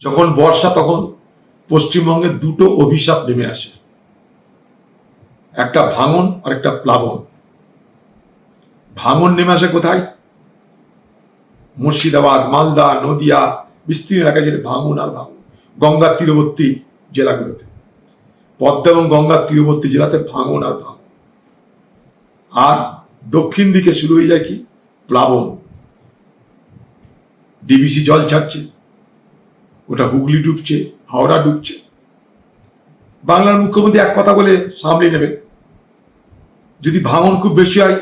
যখন বর্ষা, তখন পশ্চিমবঙ্গে দুটো অভিশাপ নেমে আসে। একটা ভাঙন আর একটা প্লাবন। ভাঙন নেমে আসে কোথায়? মুর্শিদাবাদ, মালদা, নদিয়া, বিস্তীর্ণ এলাকায় যেটা ভাঙন আর ভাঙন। গঙ্গার তীরবর্তী জেলাগুলোতে। পদ্মা এবং গঙ্গার তীরবর্তী জেলাতে ভাঙন আর ভাঙন। আর দক্ষিণ দিকে শুরু হয়ে যায় কি? প্লাবন। ডিবিসি জল ছাড়ছে। ওটা হুগলি ডুবছে, হাওড়া ডুবছে। বাংলার মুখ্যমন্ত্রী এক কথা বলে সামলে নেবেন। যদি ভাঙন খুব বেশি হয়,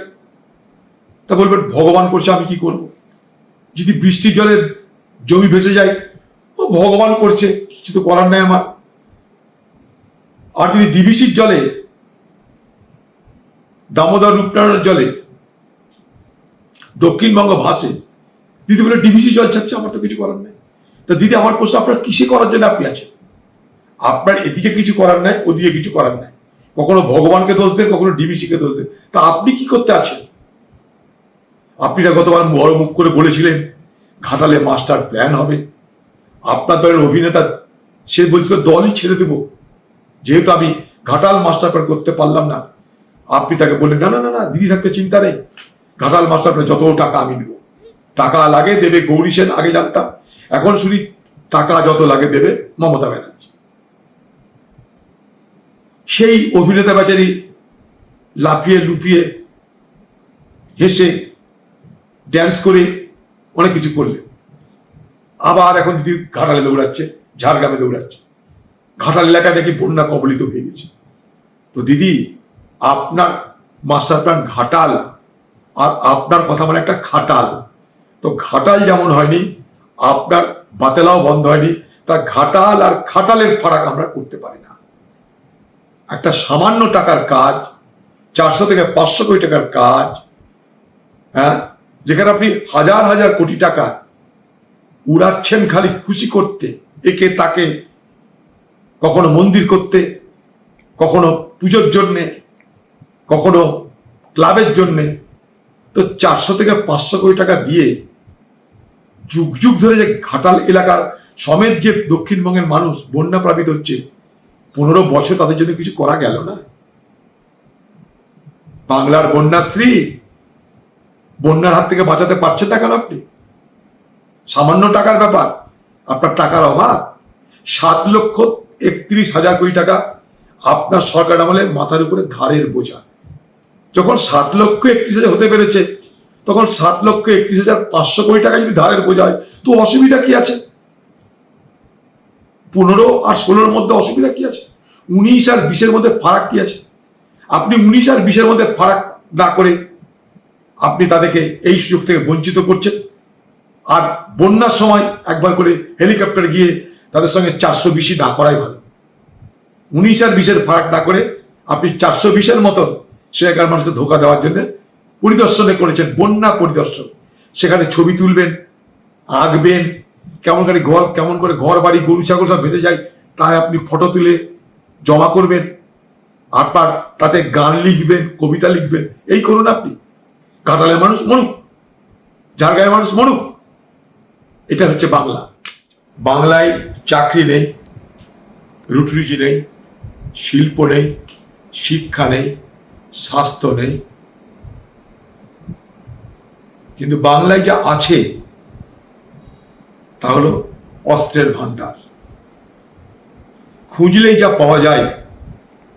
তা বলবেন, ভগবান করছে, আমি কি করব? যদি বৃষ্টির জলে জমি ভেসে যায়, ও, ভগবান করছে, কিছু তো করার নাই আমার। আর যদি ডিবিসির জলে, দামোদর রূপনারায়ণের জলে, দক্ষিণবঙ্গ ভাসে দিদি বলে, ডিবিসি জল ছাড়ছে, আমার তো কিছু করার নাই। তা দিদি, আমার প্রশ্ন, আপনার কিসে করার জন্য আপনি আছেন? আপনার এদিকে কিছু করার নাই, ওদিকে কিছু করার নাই। কখনো ভগবানকে দোষ দেন, কখনো ডিবিসিকে দোষ দেন। তা আপনি কি করতে আছেন? আপনি না গতবার বড় মুখ করে বলেছিলেন, ঘাটালে মাস্টার প্ল্যান হবে। আপনার দলের অভিনেতা, সে বলছিল, দলই ছেড়ে দেব। যেহেতু আমি ঘাটাল মাস্টার প্ল্যান করতে পারলাম না। আপনি তাকে বললেন, না না না না, দিদি থাকতে চিন্তা নেই। ঘাটাল মাস্টার প্ল্যান যত টাকা আমি দেবো। টাকা লাগে দেবে, গৌরী সেন, আগে জানতাম। এখন শুনি টাকা যত লাগে দেবে মমতা ব্যানার্জি। সেই অভিনেতা বেচারি লাফিয়ে লুপিয়ে হেসে ড্যান্স করে অনেক কিছু করলেন আবার এখন দিদি ঘাটালে দৌড়াচ্ছে, ঝাড়গ্রামে দৌড়াচ্ছে। ঘাটাল এলাকায় নাকি বন্যা কবলিত হয়ে গেছে। তো দিদি, আপনার মাস্টার প্ল্যান ঘাটাল আর আপনার কথা মানে একটা খাটাল। তো ঘাটাল যেমন হয়নি আপনার বাতেলাও বন্ধ হয়নি, তা ঘাটাল আর খাটালের ফারাক আমরা করতে পারি না। একটা সামান্য টাকার কাজ, চারশো থেকে পাঁচশো কোটি টাকার কাজ হ্যাঁ যেখানে আপনি হাজার হাজার কোটি টাকা উড়াচ্ছেন খালি খুশি করতে, একে তাকে কখনো মন্দির করতে, কখনো পুজোর জন্যে, কখনো ক্লাবের জন্যে, তো চারশো থেকে পাঁচশো কোটি টাকা দিয়ে যুগ যুগ ধরে যে ঘাটাল এলাকার সমেত যে দক্ষিণবঙ্গের মানুষ বন্যা প্লাবিত হচ্ছে, পনেরো বছর তাদের জন্য কিছু করা গেল না? বাংলার বন্যাশ্রী বন্যার হাত থেকে বাঁচাতে পারছেন না কেন আপনি? সামান্য টাকার ব্যাপার, আপনার টাকার অভাব। সাত লক্ষ একত্রিশ হাজার কোটি টাকা আপনার সরকার আমলে মাথার উপরে ধারের বোঝা। যখন সাত লক্ষ একত্রিশ হাজার হতে পেরেছে তখন সাত লক্ষ একত্রিশ হাজার পাঁচশো কোটি টাকা যদি ধারের বোঝায় তো অসুবিধা কি আছে? পনেরো আর ষোলোর মধ্যে অসুবিধা কি আছে? উনিশ আর বিশের মধ্যে ফারাক কি আছে? আপনি উনিশ আর বিশের মধ্যে ফারাক না করে আপনি তাদেরকে এই সুযোগ থেকে বঞ্চিত করছেন। আর বন্যার সময় একবার করে হেলিকপ্টার গিয়ে তাদের সঙ্গে চারশো বিশি না করাই ভালো। উনিশ আর বিশের ফারাক না করে আপনি চারশো বিশের মতন সেখানকার মানুষকে ধোকা দেওয়ার জন্য পরিদর্শনে করেছেন, বন্যা পরিদর্শন। সেখানে ছবি তুলবেন, আঁকবেন, কেমন করে ঘর, কেমন করে ঘর বাড়ি, গরু, ছাগল সব ভেসে যায়, তাই আপনি ফটো তুলে জমা করবেন আপনার তাতে গান লিখবেন, কবিতা লিখবেন। এই করুন আপনি। কাটালের মানুষ মরুক ঝাড়গ্রামের মানুষ মরুক এটা হচ্ছে বাংলা। বাংলায় চাকরি নেই রুটি নেই, শিল্প নেই, শিক্ষা নেই, স্বাস্থ্য নেই কিন্তু বাংলায় যা আছে, তা হলো অস্ত্রের ভাণ্ডার। খুঁজলেই যা পাওয়া যায়,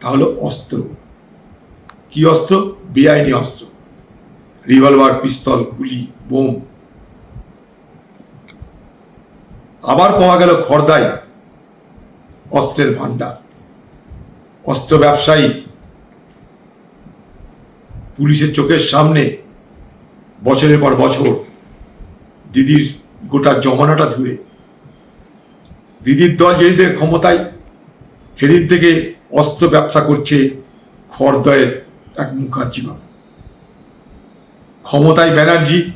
তা হলো অস্ত্র। কি অস্ত্র? বেআইনি অস্ত্র। রিভলভার, পিস্তল, গুলি, বোম। আবার পাওয়া গেল খর্দায় অস্ত্রের ভাণ্ডার। অস্ত্র ব্যবসায়ী পুলিশের চোখের সামনে বছরের পর বছর দিদির গোটা জমানাটা ধরে দিদির দল যেদিন ক্ষমতায়, সেদিন থেকে অস্ত্র ব্যবসা করছে খড়দয়ের এক মুখার্জি বাবু। ক্ষমতায় ব্যানার্জি,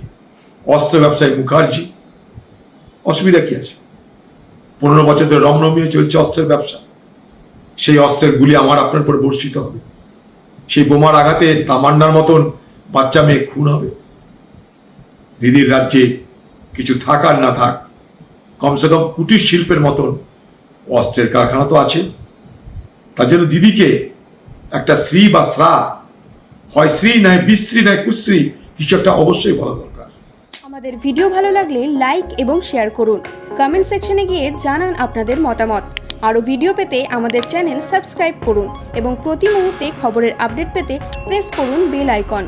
অস্ত্র ব্যবসায় মুখার্জি। অসুবিধা কি আছে? পনেরো বছর ধরে রমরমিয়ে চলছে অস্ত্রের ব্যবসা। সেই অস্ত্রের গুলি আমার আপনার উপর বর্ষিত হবে। সেই বোমার আঘাতে তামান্নার মতন বাচ্চা মেয়ে খুন হবে। দিদির রাজ্যে কিছু থাক আর না থাক, কমসে কম কুটির শিল্পের মতন অস্ত্রের কারখানা তো আছে। তার জন্য দিদিকে একটা শ্রী বা শ্রা হয় শ্রী নয় বিশ্রী নয় কুশ্রী কিছু একটা অবশ্যই বলা দরকার। আমাদের ভিডিও ভালো লাগলে লাইক এবং শেয়ার করুন। কমেন্ট সেকশনে গিয়ে জানান আপনাদের মতামত। আরও ভিডিও পেতে আমাদের চ্যানেল সাবস্ক্রাইব করুন এবং প্রতি মুহূর্তে খবরের আপডেট পেতে প্রেস করুন বেল আইকন।